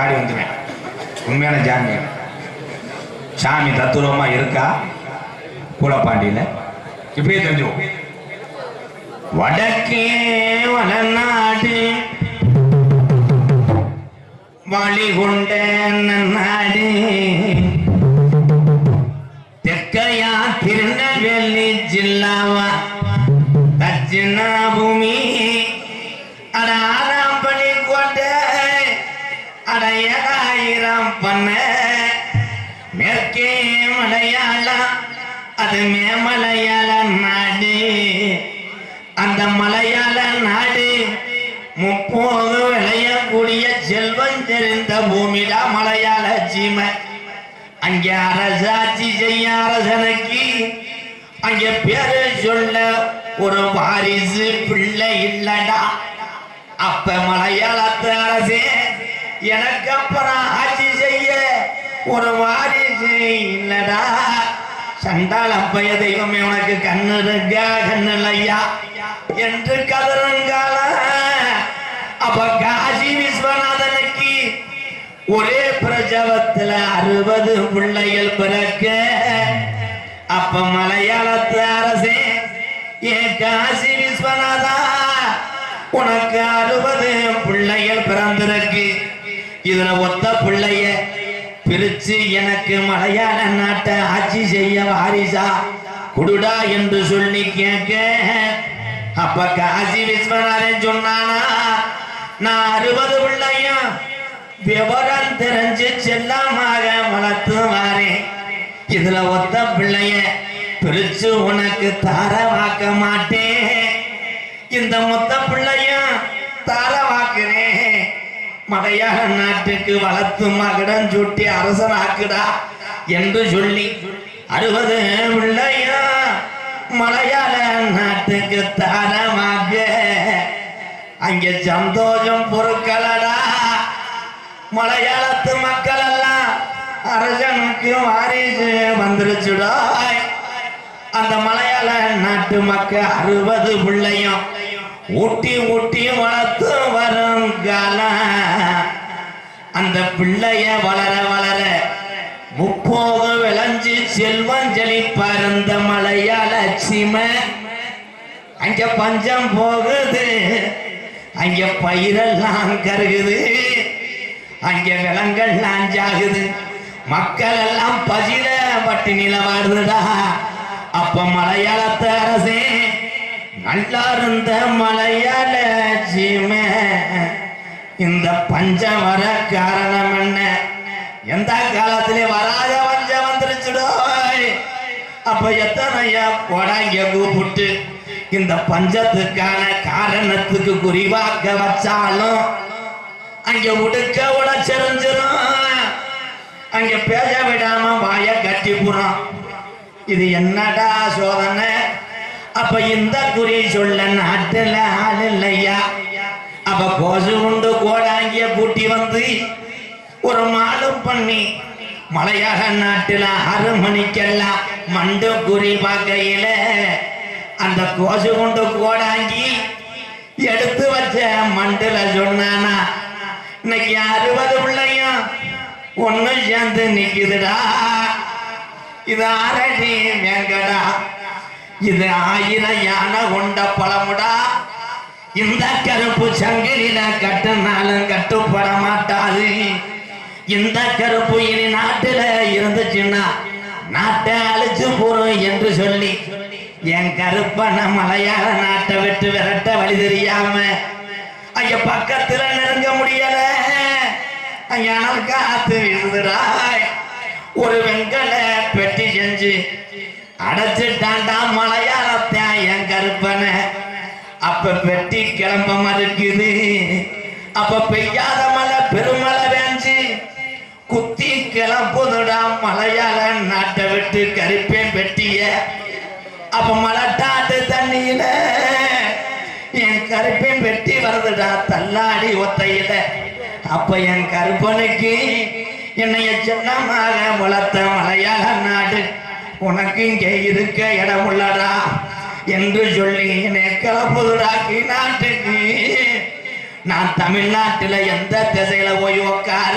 ஆடி வந்துடுவேன் உண்மையான ஜாமி சாமி தத்துரமா இருக்கா? கூலப்பாண்டியில இப்படியே தெரிஞ்சுவோம் வடக்கே வளநாடு வழிகொண்ட நாடு தெற்கையா திருநெல்வேலி ஜில்லாவா. தட்சிணா பூமி அடா ஆறாம் பணி கோட்டை அட எல்லாம் பண்ண மேற்கே மலையாளம் அது மேமலையாள நாடு. அந்த மலையாள நாடு முப்போது விளையக்கூடிய செல்வம் தெரிந்த பூமிடா மலையாள சீமை. அங்கே அரசாட்சி செய்ய அரசனுக்கு அங்கே பேரு சொல்ல ஒரு வாரிசு பிள்ளை இல்லடா. அப்ப மலையாளத்து அரசே எனக்கு அப்புறம் ஆட்சி செய்ய ஒரு வாரிசு இல்லடா. சண்டால் அப்பைய தெய்வமே உனக்கு கண்ணு இருக்கா கண்ணு இல்லையா? என்று கதறங்கால அப்ப காசி விஸ்வநாதனுக்கு ஒரே பிரஜவத்துல அறுபது பிள்ளைகள் பிறக்க அப்ப மலையாளத்து அரசே ஏ காசி விஸ்வநாதா உனக்கு அறுபது பிள்ளைகள் பிறந்திருக்கு. இதுல ஒத்த பிள்ளைய பிரிச்சு எனக்கு மலையாள நாட்டை ஆட்சி செய்ய வாரிசா. குடுடா என்று சொல்லி கேட்க. அப்ப காசி விஸ்வநாதன் சொன்னானா நான் அறுபது பிள்ளையும் விவரம் தெரிஞ்சு செல்லமாக வளர்த்து வாரேன் இதுல ஒத்த பிள்ளைய பிரிச்சு உனக்கு தாரவாக்க மாட்டேன். இந்த மொத்த பிள்ளைய மலையாள நாட்டுக்கு வளர்த்து மகடம் சுட்டி அரசனாக்குடா என்று சொல்லி அறுபது பிள்ளையும் மலையாள நாட்டுக்கு தாரமாக்க அங்கே சந்தோஷம் பொருட்களடா மலையாளத்து மக்கள் எல்லாம் அரசனுக்கு வாரிசு வந்துருச்சுடா. அந்த மலையாள நாட்டு மக்கள் அறுபது பிள்ளையும் ஊட்டி ஊட்டி வளர்த்து வரும் காலம் அந்த பிள்ளைய வளர வளர முப்போக விளைஞ்சு செல்வம் செழிப்பார் இந்த மலையாள சீமை அங்க பஞ்சம் போகுது. அங்க பயிரெல்லாம் கருகுது. அங்க விலங்கெல்லாம் ஜாகுது. மக்கள் எல்லாம் பசியில பட்டினில வருதுடா அப்ப மலையாளத்து அரசே நல்லா இருந்த மலையாள சீமை இந்த பஞ்சம் வர காரணம் என்ன? எந்த காலத்திலே வராத பஞ்சம் வந்துருச்சுடோய் அப்ப எத்தனையா கொடாங்க கூப்பிட்டு இந்த பஞ்சத்துக்கான காரணத்துக்கு குறிவாக்க வச்சாலும் அங்க உடுக்க உட செறிஞ்சிரும். அங்க பேச விடாம வாய கட்டி புறோம். இது என்னடா சோதனை? அப்ப இந்த குறி சொல்ல நாட்டுல ஆள் இல்லையா? அப்ப கோசு உண்டு கோடாங்கிய கூட்டி வந்து ஒரு மாலும் பண்ணி மலையாள நாட்டுல ஆறு மணிக்கெல்லாம் மண்டு குறி பார்க்கையில அந்த கோசு கொண்டு கோடாங்கி எடுத்து வச்ச மண்டுல சொன்னானா இன்னைக்கு அறுபது பிள்ளையும் ஒன்னும் சேர்ந்து நிக்குதுடா. இது ஆரடி வேங்கடா. இது ஆயிரம் யானை கொண்ட பழமுடா. இந்த கருப்பு சங்கிலில கட்டுனாலும் கட்டுப்பட மாட்டாது இந்த கருப்பு இனி நாட்டுல இருந்துச்சுன்னா நாட்டை அழிச்சு போறோம் என்று சொல்லி என் கருப்பன மலையாள நாட்டை விட்டு விரட்ட வழி தெரியாம ஐய பக்கத்துல நெருங்க முடியல. ஐயா காத்து வீசுதுடாய் ஒரு வெங்கல பெட்டி செஞ்சு அடைச்சிட்டாண்டா மலையாளத்தான் என் கருப்பனை. அப்ப பெட்டி கிளம்ப மறுக்குது அப்ப பெய்யாத மழை பெருமழை வேஞ்சு குத்தி கிளம்புதுடா மலையாள நாட்டை விட்டு கருப்பேன் பெட்டிய அப்ப மலட்டாட்டு தண்ணியில என் கருப்பேன் வெட்டி வருதுடா தள்ளாடி ஒத்தையில. அப்ப என் கருப்பனுக்கு என்னைய சின்னமாக வளர்த்த மலையாள நாடு. உனக்கு இங்கே இருக்க இடம் உள்ளடா என்று சொல்லி என்னை கிளப்புதுடாக்கி நாட்டுக்கு நான் தமிழ்நாட்டில் எந்த திசையில போய் உக்கார?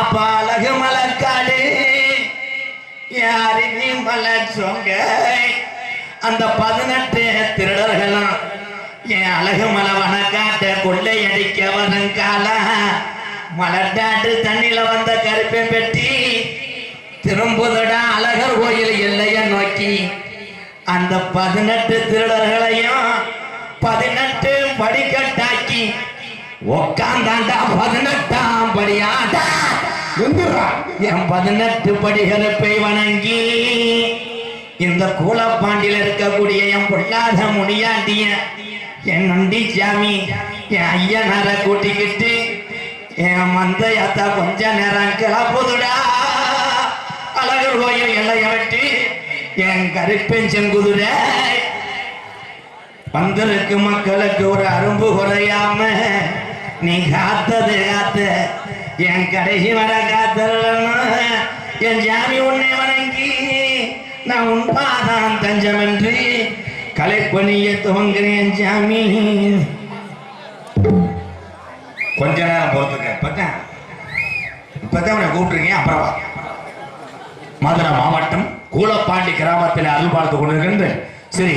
அப்ப அழகு மலக்காடு யாருமே மல சொங்க? அந்த பதினெட்டு திருடர்களும் என் அழகு மலை வனக்காட்ட கொள்ளையடிக்க வருங்கால மலட்டாட்டு தண்ணியில வந்த கருப்பை பெட்டி திரும்புதடா அழகர் கோயில் எல்லைய நோக்கி. அந்த பதினெட்டு திருடர்களையும் பதினெட்டு படிக்கட்டாக்கி உக்காந்தாண்டா பதினெட்டாம் படியாடா என் பதினெட்டு படிகளுப்பை வணங்கி இந்த கூலப்பாண்டியில் இருக்கக்கூடிய என் பொல்லாத முனியாண்டிய என் நொண்டி சாமி என் ஐயனார கூட்டிக்கிட்டு என் மந்தையத்தா கொஞ்ச நேரம் கிளப்புதுடா அழகர் கோயில் எல்லைய வெட்டி என் கருப்பெண் செங்குதுடா வந்திருக்கு மக்களுக்கு ஒரு அரும்பு குறையாம நீ காத்தது காத்த என் கடைசி வர காத்தல்லன்னு என் ஜாமி உன்னை வணங்கி நான் உன் பாதான் தஞ்சமின்றி கலைப்பணிய துவங்குறேன் ஜாமி. கொஞ்ச நேரம் பொறுத்துக்க. இப்பதான். இப்பதான் உன்னை கூப்பிட்டுருக்கேன். அப்புறம் மதுரை மாவட்டம் கூலப்பாண்டி கிராமத்தில் அருள் பார்த்து கொண்டிருக்கின்ற ஸ்ரீ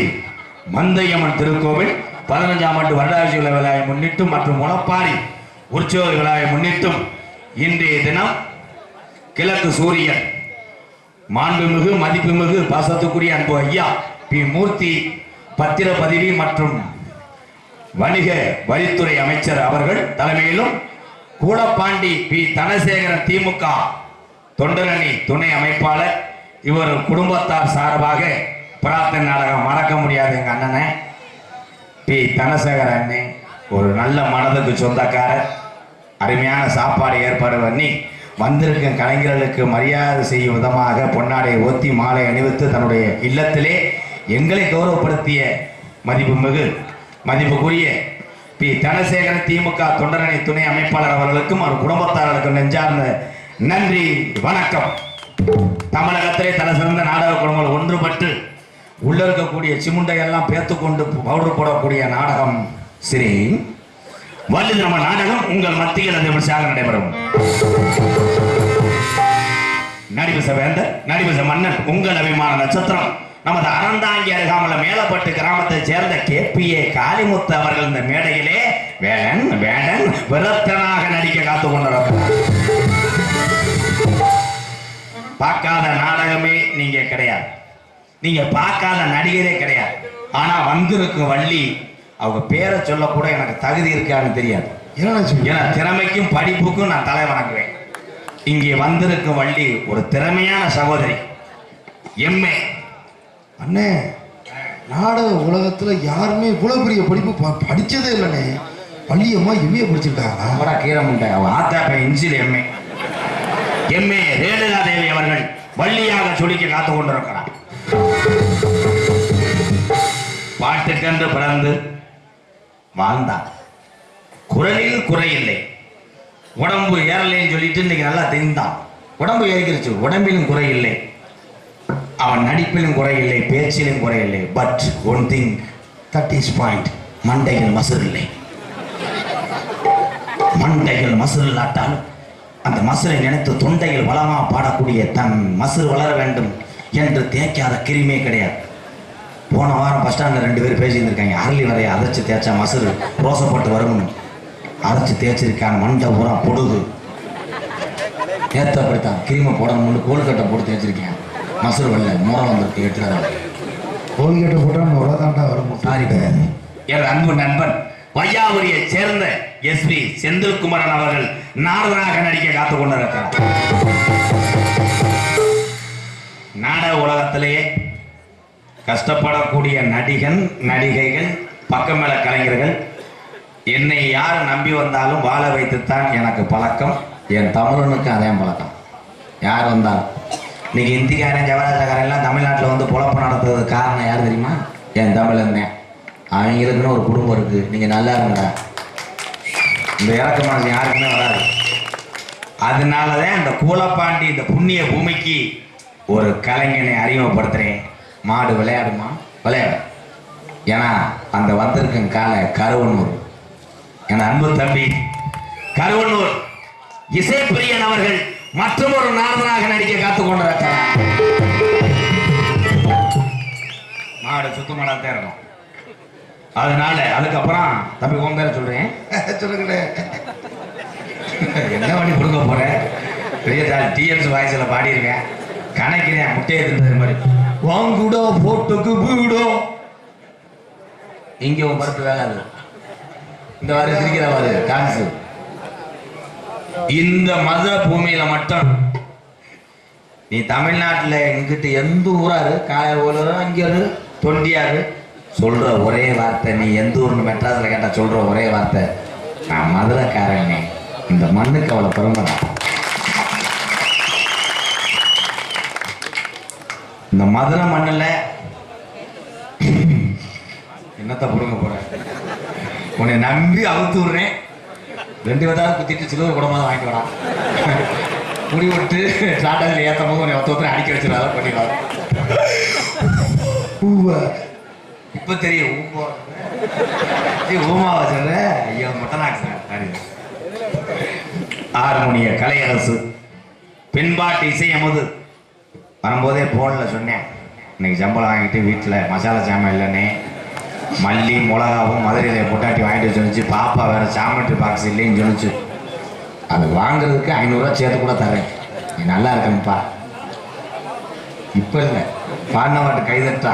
மந்தையம்மன் திருக்கோவில் பதினஞ்சாம் ஆண்டு வருடாட்சி விழாவை முன்னிட்டும் மற்றும் முளப்பாரி உற்சவ விழாவை முன்னிட்டும் இன்றைய தினம் கிழக்கு சூரியன். மாண்புமிகு மதிப்புமிகு பாசத்துக்குரிய அன்பு ஐயா பி. மூர்த்தி பத்திரப்பதிவி மற்றும் வணிக வரித்துறை அமைச்சர் அவர்கள் தலைமையிலும் கூடப்பாண்டி பி. தனசேகரன் திமுக தொண்டரணி துணை அமைப்பாளர் இவர் குடும்பத்தார் சார்பாக பிரார்த்தனை நாடகம் மறக்க முடியாது எங்கள் அண்ணனை. பி. தனசேகர் அண்ணே ஒரு நல்ல மனதுக்கு சொந்தக்காரர். அருமையான சாப்பாடு ஏற்பாடு பண்ணி வந்திருக்கும் கலைஞர்களுக்கு மரியாதை செய்யும் விதமாக பொன்னாடை ஓத்தி மாலை அணிவித்து தன்னுடைய இல்லத்திலே எங்களை கௌரவப்படுத்திய மதிப்புமிகு மதிப்புக்குரிய பி. தனசேகரன் திமுக தொண்டரணி துணை அமைப்பாளர் அவர்களுக்கும் அவர் குடும்பத்தார்களுக்கும் நெஞ்சார்ந்த நன்றி வணக்கம். தமிழகத்திலே தலை சிறந்த நாடக குழுங்கள் ஒன்றுபட்டு உள்ள இருக்கக்கூடிய சிமுண்டையெல்லாம் பேத்துக்கொண்டு பவுடர் போடக்கூடிய நாடகம் ஸ்ரீ வள்ளி நம்ம நாடகம். உங்கள் மத்தியில் அது விமர்சையாக நடைபெறும். நடிபச வேந்தர் நடிபச மன்னன் உங்கள் அபிமான நட்சத்திரம். நமது அறந்தாங்கி அருகாமல மேலப்பட்டு கிராமத்தை சேர்ந்த கேபிஏ காளிமுத்து அவர்கள் இந்த மேடையிலே வேடன் வேடன் விரத்தனாக நடிக்க காத்து கொண்டிருக்கிறார் பார்க்காத நாடகமே நீங்க கிடையாது. நீங்க பார்க்காத நடிகரே கிடையாது. ஆனா வந்திருக்கும் வள்ளி அவங்க பேரை சொல்ல கூட எனக்கு தகுதி இருக்கான்னு தெரியாது. ஏன்னா திறமைக்கும் படிப்புக்கும் நான் தலை வணங்குவேன். இங்கே வந்திருக்கும் வள்ளி ஒரு திறமையான சகோதரி. எம்ஏ அண்ணே நாடக உலகத்துல யாருமே இவ்வளவு பெரிய படிப்பு படிச்சதே இல்லைண்ணே. பள்ளியம்மா எம்ஏ படிச்சிருக்காங்களா? அவரா கீரமுண்டை அவ ஆத்தாப்ப இன்சில் எம்ஏ எம்ஏ ரேணுகா தேவி அவர்கள் வள்ளியாக சுடிக்க காத்து கொண்டிருக்கிறார். பாட்டுக்கென்று பிறந்து வாழ்ந்தார். குரலில் குறையில்லை உடம்பு ஏறலைன்னு சொல்லிட்டு இன்னைக்கு நல்லா தெரிந்தான். உடம்பு ஏறிக்கிருச்சு. உடம்பிலும் குறையில்லை அவன் நடிப்பிலும் குறையில்லை பேச்சிலும் குறையில்லை but one thing that is point மண்டையில் மசுர் இல்லை. மண்டையில் மசுர் இல்லாட்டாலும் அந்த மசுரை நினைத்து தொண்டையில் வளமா பாடக்கூடிய தன் மசுர் வளர வேண்டும் என்று தேய்க்காத கிருமியே கிடையாது. போன வாரம் பஸ் ஸ்டாண்டில் ரெண்டு பேர் பேசியிருந்திருக்காங்க. அரளி வரைய அரைச்சி தேய்ச்சா மசுறு ரோசப்பட்டு வரும்னு. அரைச்சி தேய்ச்சிருக்காங்க. மண்டை பூரா பொடுகு. நேற்று அப்படித்தான் கிருமி போடணும்னு கோல்கட்டை போட்டு தேய்ச்சிருக்கேன். மசுறு வரல. மூலம் வந்திருக்கு. எட்டு தடவை கோல்கேட்டை போட்டா நுரை தாண்டா வரும் சாரி. என் அன்பு நண்பன் வையாபுரியை சேர்ந்த எஸ்பி செந்தில்குமரன் அவர்கள் நாரதனாக நடிக்க காத்து கொண்டிருக்கிறார். நாடக உலகத்திலேயே கஷ்டப்படக்கூடிய நடிகன் நடிகைகள் பக்கமேல கலைஞர்கள் என்னை யார் நம்பி வந்தாலும் வாழ வைத்துத்தான் எனக்கு பழக்கம். என் தமிழனுக்கு அதே பழக்கம். யார் வந்தாலும். இன்னைக்கு இந்திக்காரன் ஜவராஜகாரன் எல்லாம் தமிழ்நாட்டில் வந்து பொழப்பு நடத்துறது காரணம் யார் தெரியுமா? என் தமிழன் அவங்களுக்குன்னு ஒரு குடும்பம் இருக்குது நீங்கள் நல்லா இருங்கடா. இந்த இறக்க யாருக்குமே வராது. அதனால தான் இந்த கூலப்பாண்டி இந்த புண்ணிய பூமிக்கு ஒரு கலைஞனை அறிமுகப்படுத்துகிறேன் மாடு விளையாடுமா? விளையாடும் ஏன்னா அந்த வந்திருக்கும் கால கருவனூர். என் அன்பு தம்பி கருவனூர் இசைப்பிரியன் அவர்கள் மற்றொரு நாரதனாக நடிக்க காத்துக் கொண்டிருக்கிறார். மாடு சுத்தமானதான் இருக்கும் அதனால அதுக்கப்புறம் தம்பி உன் பேரை சொல்றேன். சொல்லுங்கண்ணே. என்ன பண்ணி கொடுக்க போறேன் பெரிய டிஎம்ஸ் வாய்ஸ்ல பாடியிருக்கேன். கணக்கிறேன் முட்டையை தின்றது மாதிரி. வாங்குடோ போட்டுக்கு வீடோ. இங்க உன் பருப்பு வேகாது இந்த வாரம் சிரிக்கிற வாரு டான்ஸ் இந்த மத பூமியில மட்டும். நீ தமிழ்நாட்டுல எங்கிட்ட எந்த ஊராரு காயலூர் அங்கேரு தொண்டியாரு சொல்ற ஒரே வார்த்தை நீ எந்த ஊர்னு மெட்ராஸில் கேட்டால் சொல்ற ஒரே வார்த்தை நான் மதுரைக்காரன். இந்த மண்ணுக்கு அவளை பெருமைதான் இந்த மதுரை மண்ணில் என்னத்தை புடுங்க போகிறேன் உன்னை நம்பி அவுத்து விடுறேன். ரெண்டு விதாவது குத்திட்டு சிலுவர் குடமாக வாங்கிட்டு வரான் முடி விட்டு டாட்டாவில் ஏற்றும் போது உன்னை ஒருத்தர் அடிக்க வச்சுருவாங்க பண்ணிடுவாங்க பூவை இப்போ தெரியும் ஊம்பா ஊமாவை ஊமாவா சொல்ற ஐயோ மொட்டனாக்கு சார் கலை கலையரசு பின்பாட்டு இசை அமுது வரும்போதே ஃபோனில் சொன்னேன். இன்னைக்கு சம்பளம் வாங்கிட்டு வீட்டில் மசாலா சாமான் இல்லைன்னே. மல்லி மிளகாவும் மதுரையில் பொட்டாட்டி வாங்கிட்டு சொல்லிச்சு பாப்பா வேற சாமெட்ரி பாக்ஸ் இல்லைன்னு சொல்லிச்சு. அது வாங்குறதுக்கு ஐநூறுரூவா சேர்த்து கூட தரேன் நீ நல்லா இருக்கணும்ப்பா இப்போ இல்லை. பாண்டவாட்டு கைதட்டா.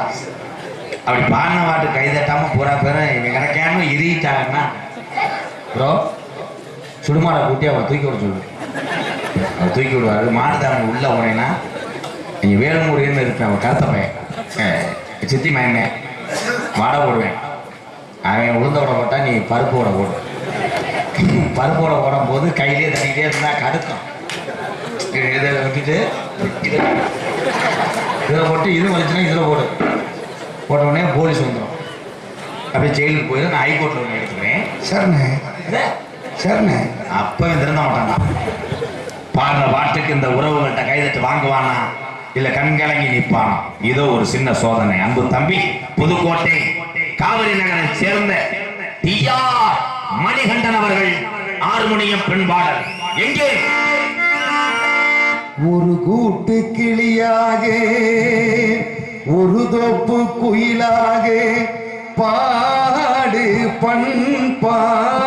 அப்படி பாடின பாட்டு கைதட்டாமல் பூரா பேரும் இவன் கிடைக்காம இறுகிட்டாங்கன்னா ப்ரோ சுடுமாடை கூட்டி அவன் தூக்கி விட சொல்லு. அவன் தூக்கி விடுவார் மாடுதாரன் உள்ள போனேன்னா நீங்கள் வேலுமூடின்னு இருப்பேன் அவன் கருத்த பையன். சித்தி மயங்க வாடை போடுவேன். அவன் உளுந்த விட போட்டால் நீ பருப்பு விட போடு. பருப்பு விட போடும் போது கையிலே தண்ணிக்கிட்டே இருந்தால் கடுக்கும் இதை விட்டுட்டு இதை போட்டு இது வந்துச்சுன்னா இதில் போடு. உடனே போலீஸ் வந்துடும் அப்படியே ஜெயிலுக்கு போயிடும் நான் ஹைகோர்ட்டில் ஒன்று எடுத்துக்கிறேன். சரிண்ணே சரிண்ணே அப்ப திருந்த மாட்டானா? பாடுற பாட்டுக்கு இந்த உறவுகள்கிட்ட கைதட்டு வாங்குவானா? இல்ல கண்கலங்கி நிப்பானா இதோ ஒரு சின்ன சோதனை. அன்பு தம்பி புதுக்கோட்டை காவிரி நகரை சேர்ந்த டிஆ மணிகண்டன் அவர்கள் ஆறுமணியம் பெண்பாடல் எங்கே? ஒரு கூட்டு கிளியாக. ஒரு தோப்பு குயிலாக பாடு பண்பாடு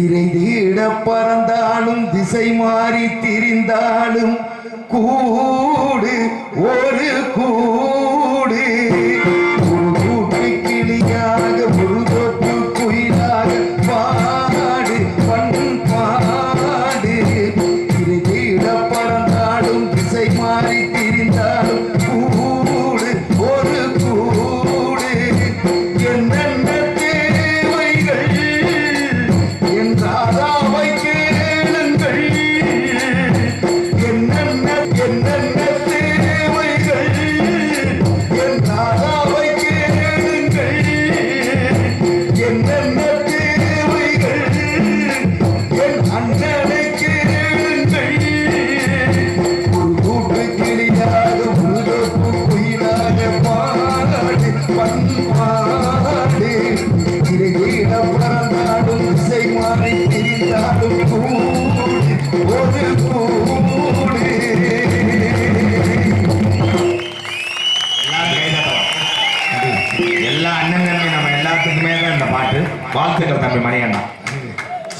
இறைந்திட பறந்தாலும் திசை மாறி திரிந்தாலும் கூடு ஒரு கூடு.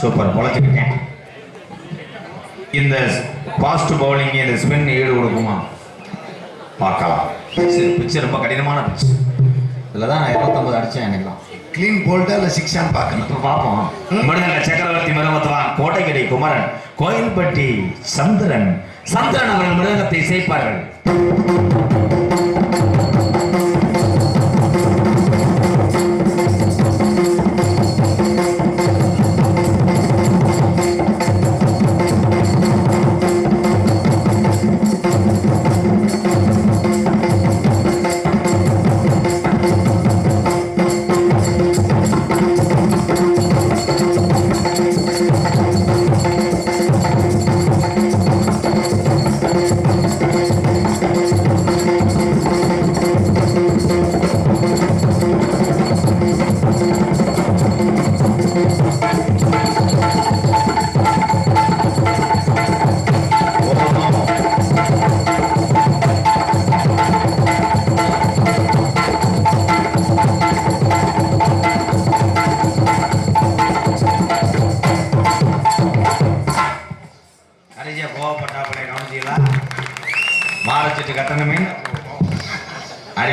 சூப்பர் பொழைச்சிருக்கேன் இந்த ஃபாஸ்ட் பவுலிங் இந்த ஸ்பின் ஈடு கொடுக்குமா? பார்க்கலாம். பிச்சு ரொம்ப கடினமான பிச்சு இதில் தான் நான் இருபத்தொம்பது அடித்தேன் எனக்குலாம் கிளீன் போல்ட்டா இல்லை சிக்ஸான்னு பார்க்கணும்? இப்போ பார்ப்போம். மிருதங்க சக்கரவர்த்தி மிருகத்துவான் கோட்டைக்கடை குமரன் கோயில்பட்டி சந்திரன். சந்திரன் அவர்கள் மிருகத்தை இசைப்பார்கள்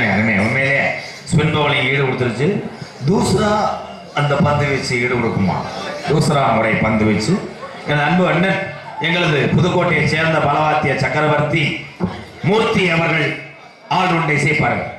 அருமை அருமை உண்மையிலே ஸ்பின் பவுலிங் ஈடு கொடுத்துருச்சு. தூசரா அந்த பந்து வீச்சு ஈடு கொடுக்குமா? தூசரா முறை பந்து வீச்சு. எனது அன்பு அண்ணன் எங்களது புதுக்கோட்டையை சேர்ந்த பலவாத்திய சக்கரவர்த்தி மூர்த்தி அவர்கள் ஆள் ஒன்றை இசைப்பார்கள்.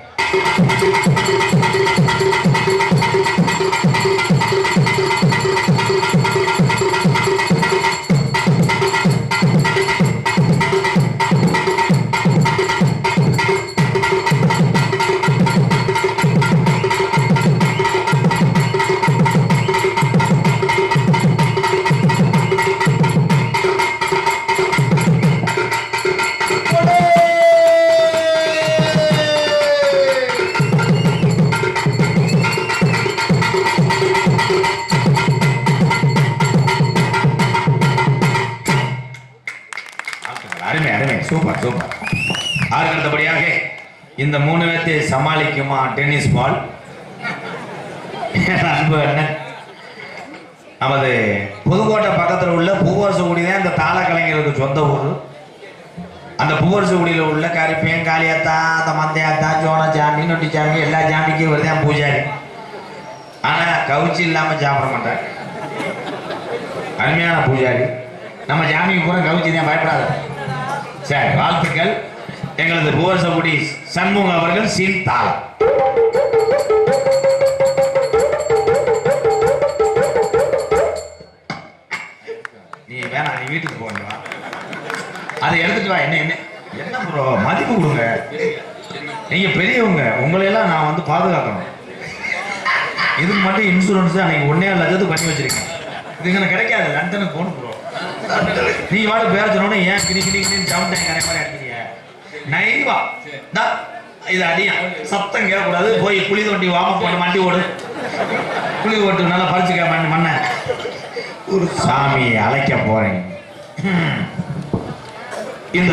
டென்னிஸ் பால் அன்பு அண்ணன். நமது புதுக்கோட்டை பக்கத்தில் உள்ள பூவரசகுடி தான் இந்த தாள கலைஞர்களுக்கு சொந்த ஊர். அந்த பூவரசகுடியில் உள்ள கருப்பையன் காளியாத்தா அந்த மந்தையாத்தா நொட்டி சாமி எல்லா ஜாமிக்கும் வருதான் பூஜாரி. ஆனால் கவுச்சி இல்லாமல் சாப்பிட மாட்டார். அருமையான பூஜாரி. நம்ம ஜாமிக்கு பூரா கவுச்சி தான் பயப்படாது. சரி வாழ்த்துக்கள். எங்களது பூவரசகுடி சண்முகம் அவர்கள் சீன் தாளம். வீட்டுக்கு போகணும் அதை எடுத்துட்டு வா. என்ன என்ன? என்ன ப்ரோ மதிப்பு கொடுங்க. நீங்க பெரியவங்க. உங்களையெல்லாம் நான் வந்து பாதுகாக்கணும். இதுக்கு மட்டும் இன்சூரன்ஸ் அன்னைக்கு ஒன்னே லட்சத்துக்கு பண்ணி வச்சிருக்கேன் இது எனக்கு கிடைக்காது. லண்டனுக்கு போகணும் ப்ரோ நீ வாட பேர் சொன்னோட ஏன் கிணி கிணி கிணி சவுண்ட் கரை மாதிரி அடிக்கிறீங்க? நைவா இது அடியா. சத்தம் கேட்கக்கூடாது. போய் குழி தோண்டி வாம போட்டு மண்டி ஓடு. குழி ஓட்டு நல்லா பறிச்சுக்க மண் மண்ணை ஒரு சாமியை அழைக்க போகிறேன் இந்த